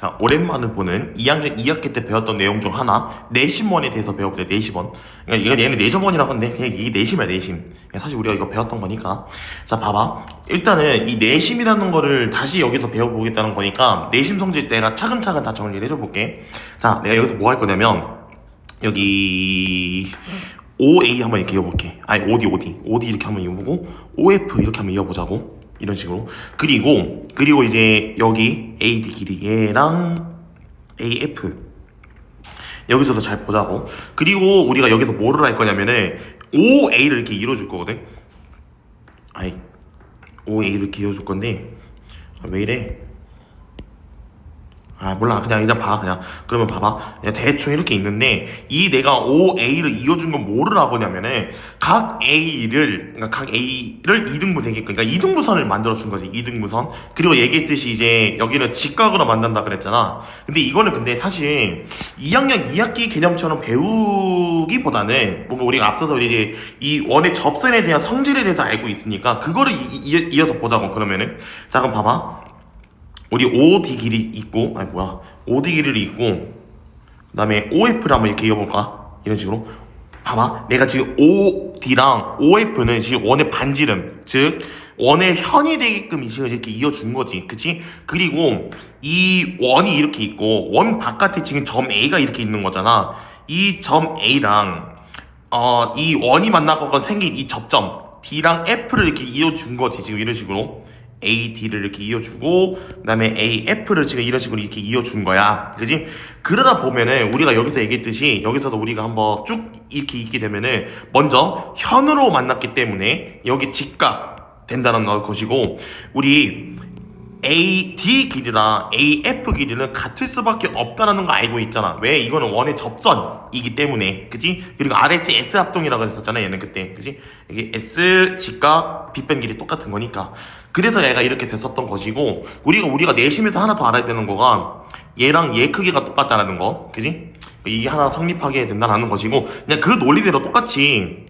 자, 오랜만에 보는 2학년 2학기 때 배웠던 내용 중 하나, 내심원에 대해서 배워보자, 내심원. 그러니까 이건 얘는 내점원이라고 하는데, 그냥 이게 내심이야, 내심. 사실 우리가 이거 배웠던 거니까. 자, 봐봐. 일단은 이 내심이라는 거를 다시 여기서 배워보겠다는 거니까, 내심 성질 내가 차근차근 다 정리를 해줘볼게. 자, 내가 여기서 뭐 할 거냐면, 여기, OA 한번 이렇게 이어볼게. 아니, OD, OD. OD 이렇게 한번 이어보고, OF 이렇게 한번 이어보자고. 이런 식으로. 그리고, 그리고 이제 여기 AD 길이 얘랑 AF. 여기서도 잘 보자고. 그리고 우리가 여기서 뭐를 할 거냐면은, OA를 이렇게 이뤄줄 거거든. 아이, OA를 이렇게 이어줄 건데, 아, 왜 이래? 아 몰라. 그냥 일단 봐. 그냥. 그러면 봐봐. 그냥 대충 이렇게 있는데 이 내가 OA를 이어준 건 뭐를 하고냐면은 각 A를 그러니까 각 A를 이등분 되게끔 그러니까 이등분선을 만들어 준 거지. 이등분선. 그리고 얘기했듯이 이제 여기는 직각으로 만든다 그랬잖아. 근데 이거는 근데 사실 2학년 2학기 개념처럼 배우기보다는 뭔가 우리가 앞서서 이제 이 원의 접선에 대한 성질에 대해서 알고 있으니까 그거를 이, 이, 이어서 보자고 그러면은. 자 그럼 봐봐 우리 OD 길이 있고 아니 뭐야? OD 길이를 있고 그 다음에 OF를 한번 이렇게 이어볼까? 이런 식으로. 봐봐. 내가 지금 OD랑 OF는 지금 원의 반지름 즉 원의 현이 되게끔 이렇게 이어준 거지. 그치? 그리고 이 원이 이렇게 있고 원 바깥에 지금 점 A가 이렇게 있는 거잖아. 이 점 A랑 어, 이 원이 만나고 생긴 이 접점 D랑 F를 이렇게 이어준 거지 지금 이런 식으로 A, D를 이렇게 이어주고 그다음에 A, F를 지금 이런 식으로 이렇게 이어준 거야 그지? 그러다 보면은 우리가 여기서 얘기했듯이 여기서도 우리가 한번 쭉 이렇게 있게 되면은 먼저 현으로 만났기 때문에 여기 직각 된다는 것이고 우리 AD 길이랑 AF 길이는 같을 수밖에 없다는 거 알고 있잖아. 왜? 이거는 원의 접선이기 때문에. 그지? 그리고 RS S 합동이라고 했었잖아. 얘는 그때. 그지? 이게 S 직각 빗변 길이 똑같은 거니까. 그래서 얘가 이렇게 됐었던 것이고, 우리가, 우리가 내심에서 하나 더 알아야 되는 거가, 얘랑 얘 크기가 똑같다는 거. 그지? 이게 하나 성립하게 된다는 것이고, 그냥 그 논리대로 똑같이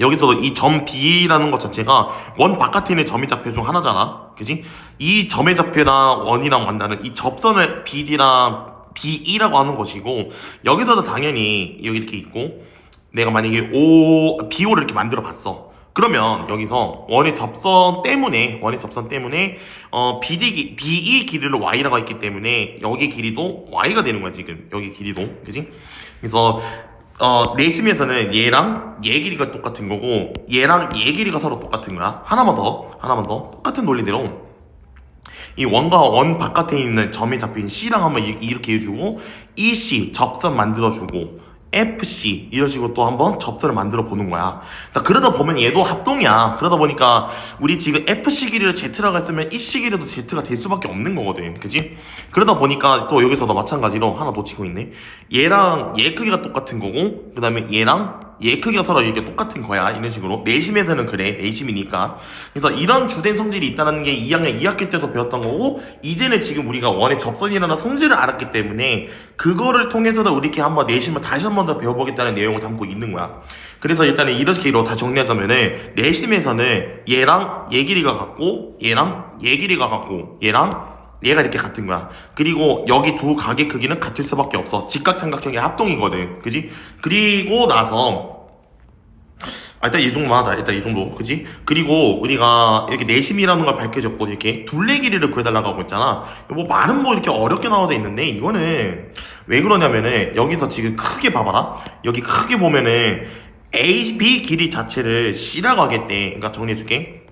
여기서도 이 점 B라는 것 자체가 원 바깥에 있는 점의 좌표 중 하나잖아. 그지? 이 점의 좌표랑 원이랑 만나는 이 접선을 BD랑 BE라고 하는 것이고, 여기서도 당연히 여기 이렇게 있고, 내가 만약에 O, BO를 이렇게 만들어 봤어. 그러면 여기서 원의 접선 때문에, 원의 접선 때문에, 어, BD, 기- BE 길이를 Y라고 했기 때문에, 여기 길이도 Y가 되는 거야, 지금. 여기 길이도. 그지? 그래서, 어, 내심에서는 얘랑 얘 길이가 똑같은 거고 얘랑 얘 길이가 서로 똑같은 거야. 하나만 더, 하나만 더. 똑같은 논리대로 이 원과 원 바깥에 있는 점이 잡힌 C랑 한번 이- 이렇게 해주고 EC 접선 만들어주고 FC 이런 식으로 또 한번 접선을 만들어 보는 거야. 그러니까 그러다 보면 얘도 합동이야. 그러다 보니까 우리 지금 FC 길이를 Z라고 했으면 EC 길이도 Z가 될 수밖에 없는 거거든. 그지? 그러다 보니까 또 여기서도 마찬가지로 하나 놓치고 있네. 얘랑 얘 크기가 똑같은 거고 그 다음에 얘랑 얘 크기가 서로 이렇게 똑같은 거야. 이런 식으로. 내심에서는 그래. 내심이니까. 그래서 이런 주된 성질이 있다는 게 2학년 2학기 때도 배웠던 거고 이제는 지금 우리가 원의 접선이라는 성질을 알았기 때문에 그거를 통해서도 우리께 한번 내심을 다시 한번 더 배워보겠다는 내용을 담고 있는 거야. 그래서 일단은 이렇게로 다 정리하자면은 내심에서는 얘랑 얘 길이가 같고 얘랑 얘 길이가 같고 얘랑 얘가 이렇게 같은 거야. 그리고 여기 두 각의 크기는 같을 수밖에 없어. 직각삼각형의 합동이거든. 그지? 그리고 나서 아, 일단 이 정도만 하자. 일단 이 정도. 그지? 그리고 우리가 이렇게 내심이라는 걸 밝혀줬고, 이렇게 둘레 길이를 구해달라고 하고 있잖아. 뭐 말은 뭐 이렇게 어렵게 나와져 있는데, 이거는 왜 그러냐면은, 여기서 지금 크게 봐봐라. 여기 크게 보면은, AB 길이 자체를 C라고 하겠대. 그러니까 정리해줄게.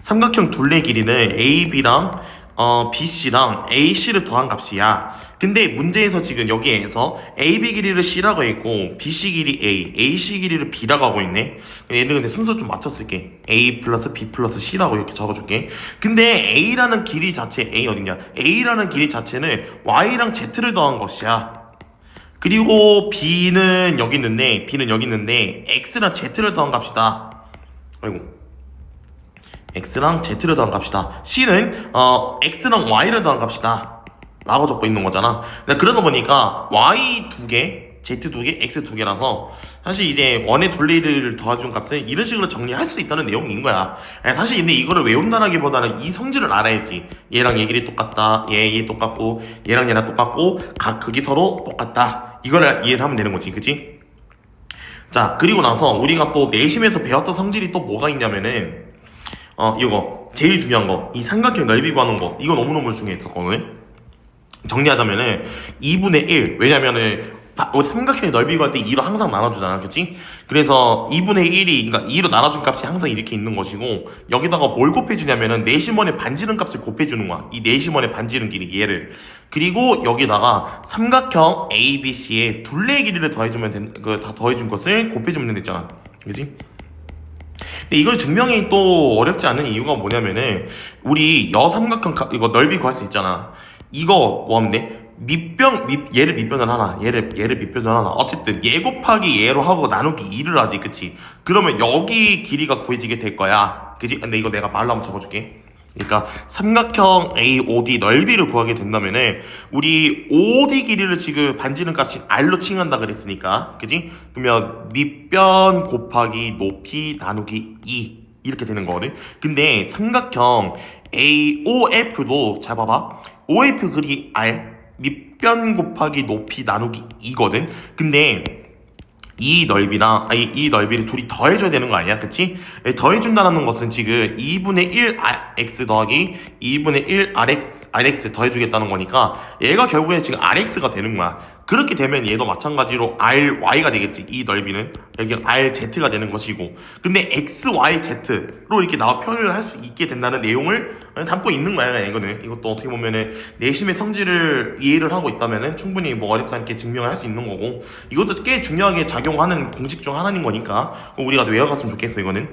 삼각형 둘레 길이는 AB랑 어, BC랑 AC를 더한 값이야. 근데 문제에서 지금 여기에서 AB 길이를 C라고 했고 BC 길이 A, AC 길이를 B라고 하고 있네. 얘는 근데 순서 좀 맞췄을게. A 플러스 B 플러스 C라고 이렇게 적어줄게. 근데 A라는 길이 자체 A 어딨냐? A라는 길이 자체는 Y랑 Z를 더한 것이야. 그리고 B는 여기 있는데 B는 여기 있는데 X랑 Z를 더한 값이다. 아이고. X랑 z를 더한 값이다. c는 어 x랑 y를 더한 값이다. 라고 적고 있는 거잖아. 그러다 보니까 y 두 개, Z 두 개, X 두 개라서 사실 이제 원의 둘레를 더해준 값은 이런 식으로 정리할 수 있다는 내용인 거야. 아니, 사실 근데 이거를 외운다라기보다는 이 성질을 알아야지. 얘랑 얘 길이 똑같다. 얘, 얘 똑같고 얘랑 얘랑 똑같고 각 극이 서로 똑같다. 이걸 이해를 하면 되는 거지, 그치? 자 그리고 나서 우리가 또 내심에서 배웠던 성질이 또 뭐가 있냐면은 어 이거 제일 중요한 거 이 삼각형 넓이 구하는 거 이거 너무너무 중요했었거든 정리하자면은 2분의 1 왜냐면은 바- 어, 삼각형의 넓이 구할 때 2로 항상 나눠주잖아 그치? 그래서 2분의 1이 그러니까 2로 나눠준 값이 항상 이렇게 있는 것이고 여기다가 뭘 곱해주냐면은 내심원의 반지름 값을 곱해주는 거야 이 내심원의 반지름 길이 얘를 그리고 여기다가 삼각형 ABC의 둘레의 길이를 더해주면 된, 그다 더해준 것을 곱해주면 된댔잖아 그치? 근데 이걸 증명이 또 어렵지 않은 이유가 뭐냐면은 우리 여삼각형 가- 이거 넓이 구할 수 있잖아. 이거 뭐하면 밑변 밑 얘를 밑변을 하나 얘를 얘를 밑변을 하나. 어쨌든 얘 곱하기 얘로 하고 나누기 2를 하지 그치? 그러면 여기 길이가 구해지게 될 거야. 그치? 근데 이거 내가 말로 한번 적어줄게 그러니까 삼각형 AOD 넓이를 구하게 된다면 은 우리 OD 길이를 지금 반지름 값이 R로 칭한다 그랬으니까 그지? 그러면 밑변 곱하기 높이 나누기 2 이렇게 되는 거거든? 근데 삼각형 AOF도 잘 봐봐 OF 그리 R 밑변 곱하기 높이 나누기 2거든? 근데 이 넓이랑 아니 이 넓이를 둘이 더해줘야 되는 거 아니야? 그치? 예, 더해준다는 것은 지금 2분의 1 x 더하기 2분의 1 rx rx 더해주겠다는 거니까 얘가 결국에 지금 rx가 되는 거야. 그렇게 되면 얘도 마찬가지로 ry가 되겠지 이 넓이는. 여기 rz가 되는 것이고. 근데 xyz로 이렇게 나와 표현을 할 수 있게 된다는 내용을 담고 있는 거야 이거는. 이것도 어떻게 보면은 내심의 성질을 이해를 하고 있다면은 충분히 뭐 어렵지 않게 증명을 할 수 있는 거고. 이것도 꽤 중요하게 작용하는 공식 중 하나인 거니까 우리가 또 외워갔으면 좋겠어 이거는.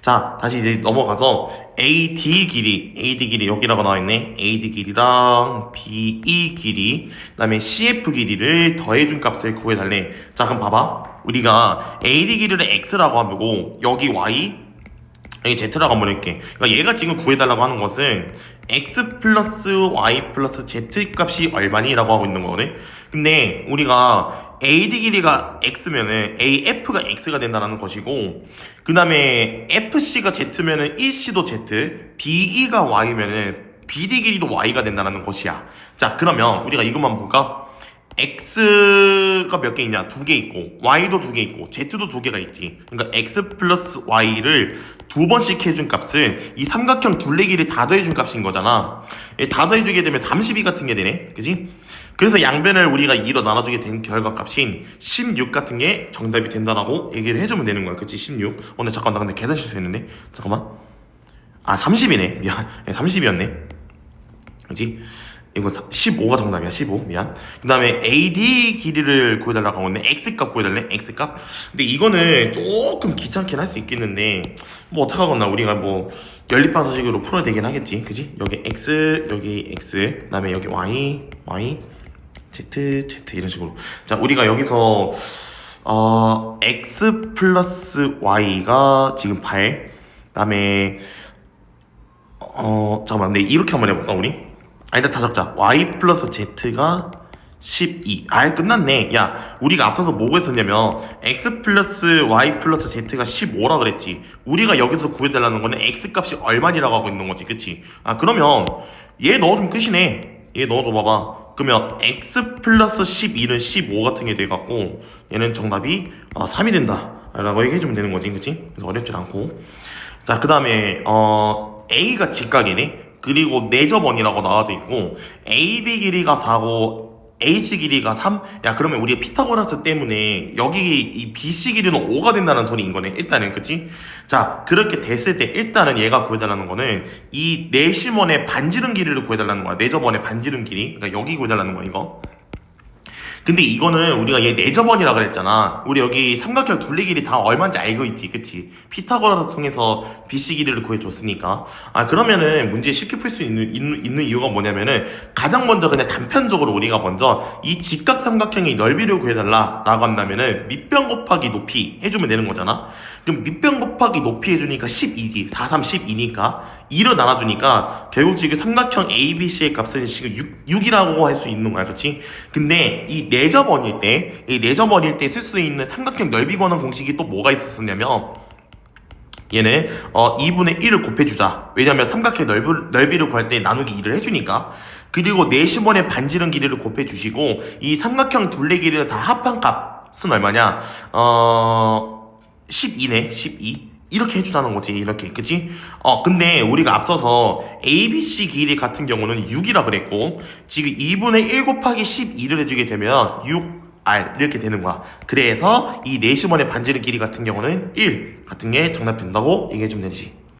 자 다시 이제 넘어가서 AD 길이. AD 길이 여기라고 나와있네. AD 길이랑 BE 길이. 그 다음에 CF 길이를 더해준 값을 구해달래. 자 그럼 봐봐. 우리가 AD 길이를 X라고 하고 여기 Y 여기 Z라고 한번 할게. 그러니까 얘가 지금 구해달라고 하는 것은 X 플러스 Y 플러스 Z 값이 얼마니 라고 하고 있는 거거든. 근데 우리가 AD 길이가 X면은 AF가 X가 된다는 것이고, 그 다음에 FC가 Z면은 EC도 Z, BE가 Y면은 BD 길이도 Y가 된다는 것이야. 자, 그러면 우리가 이것만 볼까? X가 몇 개 있냐? 두 개 있고, Y도 두 개 있고, Z도 두 개가 있지. 그러니까 X 플러스 Y를 두 번씩 해준 값은 이 삼각형 둘레길이 다 더해준 값인 거잖아. 예, 다 더해주게 되면 32 같은 게 되네. 그지? 그래서 양변을 우리가 2로 나눠주게 된 결과값인 16 같은 게 정답이 된다라고 얘기를 해주면 되는 거야. 그치? 16. 어, 나 잠깐, 나 근데 계산 실수했는데? 잠깐만. 아, 30이네. 미안. 30이었네. 그지? 이거 15가 정답이야 15 미안. 그 다음에 AD 길이를 구해달라고 있네 X값 구해달래? X값? 근데 이거는 조금 귀찮긴 할 수 있겠는데 뭐 어떡하거나 우리가 뭐 연립방사식으로 풀어야 되긴 하겠지. 그지? 여기 X 여기 X 그 다음에 여기 Y Y Z Z 이런 식으로. 자 우리가 여기서 어 X 플러스 Y가 지금 8 그 다음에 어 잠깐만. 근데 이렇게 한번 해볼까 우리? 아니다 다 적자. Y 플러스 z가 12 아예 끝났네. 야 우리가 앞서서 뭐고 했었냐면 x 플러스 y 플러스 z가 15라 그랬지. 우리가 여기서 구해달라는 거는 x 값이 얼마니라고 하고 있는 거지. 그치? 아 그러면 얘 넣어주면 끝이네. 얘 넣어줘 봐봐. 그러면 x 플러스 12는 15 같은 게 돼갖고 얘는 정답이 어, 3이 된다. 라고 얘기해주면 되는 거지. 그치? 그래서 어렵지 않고. 자, 그 다음에, 어, A가 직각이네? 그리고 내접원이라고 나와져 있고, AB 길이가 4고, H 길이가 3? 야, 그러면 우리가 피타고라스 때문에 여기 이 BC 길이는 5가 된다는 소리인 거네. 일단은, 그치? 자, 그렇게 됐을 때 일단은 얘가 구해달라는 거는 이 내심원의 반지름 길이를 구해달라는 거야. 내접원의 반지름 길이. 그러니까 여기 구해달라는 거야, 이거. 근데 이거는 우리가 얘 내접원이라 그랬잖아. 우리 여기 삼각형 둘레 길이 다 얼마인지 알고 있지, 그치? 피타고라스 통해서 BC 길이를 구해줬으니까. 아 그러면은 문제 쉽게 풀 수 있는, 있는 있는 이유가 뭐냐면은 가장 먼저 그냥 단편적으로 우리가 먼저 이 직각 삼각형의 넓이를 구해달라라고 한다면은 밑변 곱하기 높이 해주면 되는 거잖아. 그럼 밑변 곱하기 높이 해주니까 12지, 4, 3, 12니까 2로 나눠주니까 결국 지금 삼각형 ABC의 값은 지금 6, 6이라고 할 수 있는 거야, 그치? 근데 이 내접원일 때, 이 내접원일 때 쓸 수 있는 삼각형 넓이 구하는 공식이 또 뭐가 있었었냐면, 얘는 어 2분의 1을 곱해주자. 왜냐면 삼각형 넓이, 넓이를 구할 때 나누기 2를 해주니까. 그리고 내심원의 반지름 길이를 곱해주시고 이 삼각형 둘레 길이를 다 합한 값은 얼마냐? 어 12네 12 이렇게 해주자는 거지 이렇게 그치? 어 근데 우리가 앞서서 ABC 길이 같은 경우는 6이라 그랬고 지금 2분의 1 곱하기 12를 해주게 되면 6 R 이렇게 되는 거야. 그래서 이 내시번의 반지름 길이 같은 경우는 1 같은 게 정답 된다고 얘기해 주면 되지.